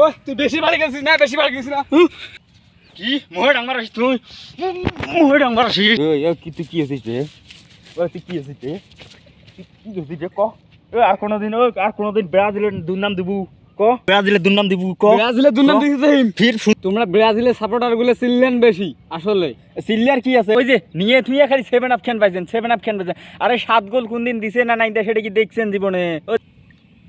ও তুই বেশি বাড়ি গেছিস না বেশি বাড়ি গেছিস না? কি? মোহে ডাঙ্গার আসিস তুই? মোহে ডাঙ্গার আসিস কি তুই কি আছিস রে? ও তুই কি আছিস রে? কি আছিস রে? ক? আর কোনোদিন ও আর কোনোদিন ব্রাজিলের দুর্নাম দিবু ক? ব্রাজিলের দুর্নাম দিবু ক? ব্রাজিলের দুর্নাম ক? দিয়েছিস ফির তোমরা ব্রাজিলের সাপোর্টারগুলো চিনলেন বেশি আসলে। সিল্লিয়ার কি আছে? ওই যে নিয়ে তুই খালি সেভেন আপ খেন পাইছেন সেভেন আপ খেন পাইছেন। আরে সাত গোল কোন দিন দিছে না নাই সেটা কি দেখছেন জীবনে?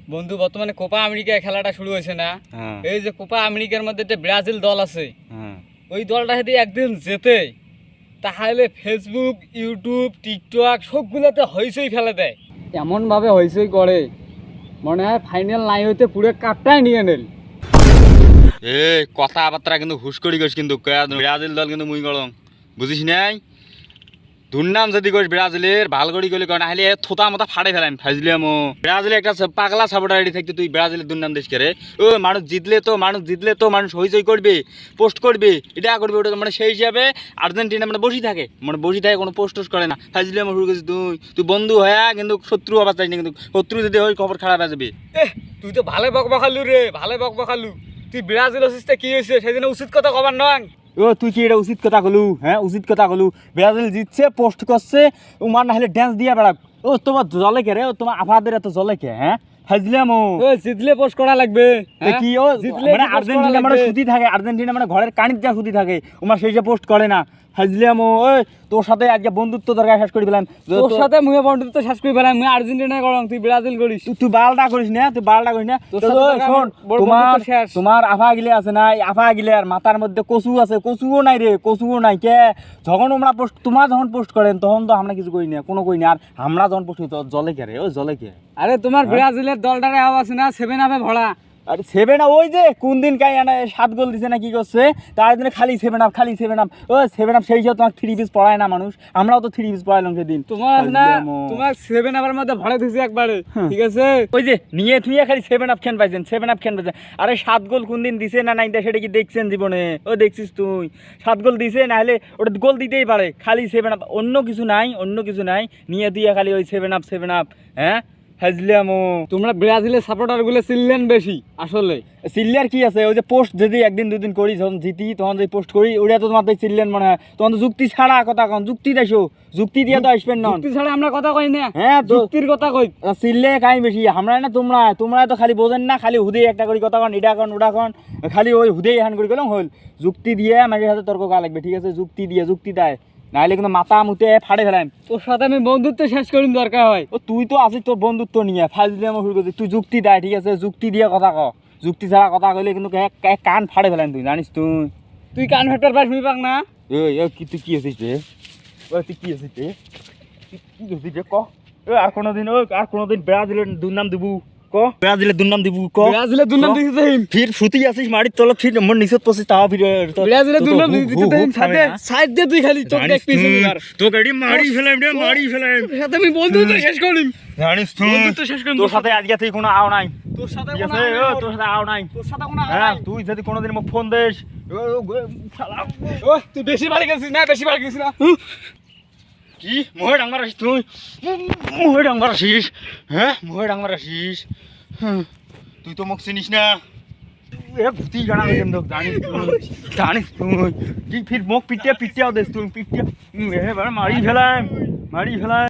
বন্ধু বর্তমানে কোপা আমেরিকা খেলাটা শুরু হয়েছে না। হ্যাঁ। এই যে কোপা আমেরিকার মধ্যে একটা ব্রাজিল দল আছে হ্যাঁ। ওই দলটা যদি একদিন যেতে তাহলে ফেসবুক ইউটিউব টিকটক সবগুলোতে হইচই ফেলে দেয়। এমনভাবে হইচই করে মনে হয় ফাইনাল নাই হইতে পুরো কাপটাই নিয়ে নেল। এ কথাবার্তা কিন্তু হুশ করি গেছ কিন্তু কয়া- ব্রাজিল দল কিন্তু মুই গলং বুঝিস নাই? দুর্নাম যদি করিস ব্রাজিলের, ভালো করি গলি নাহলে এ থোতা মতো ফাড়ে ফেলাম ফাইজলিয়াম ব্রাজিলে একটা পাগলা সাপোর্টার আইডি থাকতে তুই ব্রাজিলের দুর্নাম দেশ করে ও, মানুষ জিতলে তো, মানুষ জিতলে তো, মানুষ হইচই করবে, পোস্ট করবে, এটা করবে, ওটা মানে সেই হিসাবে আর্জেন্টিনা মানে বসে থাকে মানে বসে থাকে, কোনো পোস্ট টোস্ট করে না। ফাইজলিয়াম শুরু করছিস তুই। তুই বন্ধু হয়ে কিন্তু শত্রু হবার চাই চাইনি কিন্তু শত্রু যদি হয় খবর খারাপ এ তুই তো ভালো বক বকালু রে, ভালো বক বকালু তুই ব্রাজিল অসিস কি হয়েছে সেদিন উচিত কথা কবার নয় ও তুই কি এটা উচিত কথা কলু? হ্যাঁ উচিত কথা কলু। ব্রাজিল জিতছে পোস্ট করছে উমার না হলে ড্যান্স দিয়ে বেড়া ও তোমার জলে কে রে? ও তোমার আফাদের এত জলে কে? হ্যাঁ? হাজলাম ও জিতলে পোস্ট করা লাগবে। কি ও জিতলে মানে আর্জেন্টিনা মানে? সুতি থাকে আর্জেন্টিনা মানে ঘরের কানির যা সুতি থাকে উমার সেই যে পোস্ট করে না। ওই তোর সাথে আজকে বন্ধুত্ব দরকার শেষ করে দিলাম। তোর সাথে মুয়ে বন্ধুত্ব শেষ করে ফেলাম মুই আর্জেন্টিনা করম তুই ব্রাজিল করিস তুই তুই বালটা করিস না তুই বালটা করিস না। তোর তো সাথে ওই তো শোন তোমার তোমার আফা গিলে আছে না আফা গিলে আর মাথার মধ্যে কচু আছে কচুও নাই রে কচুও নাই কে? যখন আমরা পোস্ট তোমার যখন পোস্ট করেন তখন তো আমরা কিছু করি না কোনো করি না। আর আমরা যখন পোস্ট করি জলে কে রে? ও জলে কে? আরে তোমার ব্রাজিলের দলটারে আওয়াজ না সেভেন আপে ভরা। আরে সেভেন আপ ওই যে কোন দিন কাই সাত গোল দিছে না কি করছে? তার জন্য খালি সেভেন আপ খালি সেভেন আপ ও সেভেন আপ সেই হিসাবে তোমার থ্রি পিস পড়ায় না মানুষ। আমরাও তো থ্রি পিস পড়াইলাম সেদিন। তোমার না তোমার সেভেন আপের মধ্যে ভরে দিছি একবারে। হ্যাঁ। ঠিক আছে? ওই যে নিয়ে তুই খালি সেভেন আপ খেন পাইছেন সেভেন আপ খেন পাইছেন। আরে সাত গোল কোন দিন দিছে না নাই সেটা কি দেখছেন জীবনে? ও দেখছিস তুই। সাত গোল দিছে না হলে ওটা গোল দিতেই পারে। খালি সেভেন আপ অন্য কিছু নাই অন্য কিছু নাই। নিয়ে তুই খালি ওই সেভেন আপ সেভেন আপ হ্যাঁ? হাজলামো তোমরা ব্রাজিলের সাপোর্টারগুলো চিনলেন বেশি আসলে। সিল্লিয়ার কি আছে? ওই যে পোস্ট যদি একদিন দুদিন করি যখন জিতি তখন যদি পোস্ট করি ওটা তো তোমার চিনলেন মনে হয়। তখন তো যুক্তি ছাড়া কথা কন যুক্তি দেশো। যুক্তি দিয়ে তো আসবেন না যুক্তি ছাড়া আমরা কথা কই না। হ্যাঁ যুক্তির কথা কই। সিললে কাই বেশি? আমরা না তোমরা তোমরা তো খালি বোঝেন না খালি হুদে একটা করি কথা কন এটা কন ওটা কন। খালি ওই হুদেই হান করি গেলাম হল যুক্তি দিয়ে আমাদের সাথে তর্ক করা লাগবে ঠিক আছে? যুক্তি দিয়ে যুক্তি দেয়। নাহলে কিন্তু মাথা মুতে ফাড়ে ফেলাম। তোর সাথে আমি বন্ধুত্ব শেষ করিম দরকার হয়। ও তুই তো আছিস তোর বন্ধুত্ব নিয়ে ফাইল দিয়ে শুরু করছিস। তুই যুক্তি দেয় ঠিক আছে? যুক্তি দিয়ে কথা ক। যুক্তি ছাড়া কথা কইলে কিন্তু কান ফাড়ে ফেলাম তুই জানিস তুই? তুই কান ফেটার পাস শুনি পাক না? ও কি তুই কি আছিস রে? ওই তুই কি আছিস রে? কি আছিস রে? ক। ও আর কোনোদিন ও আর কোনোদিন ব্রাজিলের দুর্নাম দিবু। ক। ব্রাজিলের দুর্নাম দিবু ক। ব্রাজিলের দুর্নাম ক? দিতে ফির সুতি আছিস মাটির তলত ফির মন নিচত পছিস তাও ফির তো- ব্রাজিলের তো- তো দুর্নাম দিতে হু- দেন হু খাবে সাথে সাইড দিয়ে তুই খালি চোখ জানিস দেখবি তুই, তোকে এটি মারি ফেলাম রে মারি ফেলাম সাথে আমি বন্ধুত্ব শেষ করিম জানিস তুই। বন্ধুত্ব শেষ করিম তোর সাথে আজকে তুই কোনো আও নাই। তোর সাথে কোনো। তোর সাথে আও নাই। তোর সাথে কোনো আওয়াজ হ্যাঁ নাই। তুই যদি কোনোদিন মোক ফোন দিস। ও, তুই বেশি বাড়ি গেছিস না বেশি বাড়ি গেছিস না? কি? মোহে ডাঙৰ আসিস তুই? মোহে ডাঙৰ আসিস হ্যাঁ মোহে ডাঙৰ হুম, তুই তো মোক চিনিস না। এ ভূতি জানা হয়ে তো জানিস তুই। জানিস তুই। কি ফির মোক পিটিয়া পিটিয়াও দেশ তুই পিটিয়া। এ মারি ফেলাম মারি ফেলাম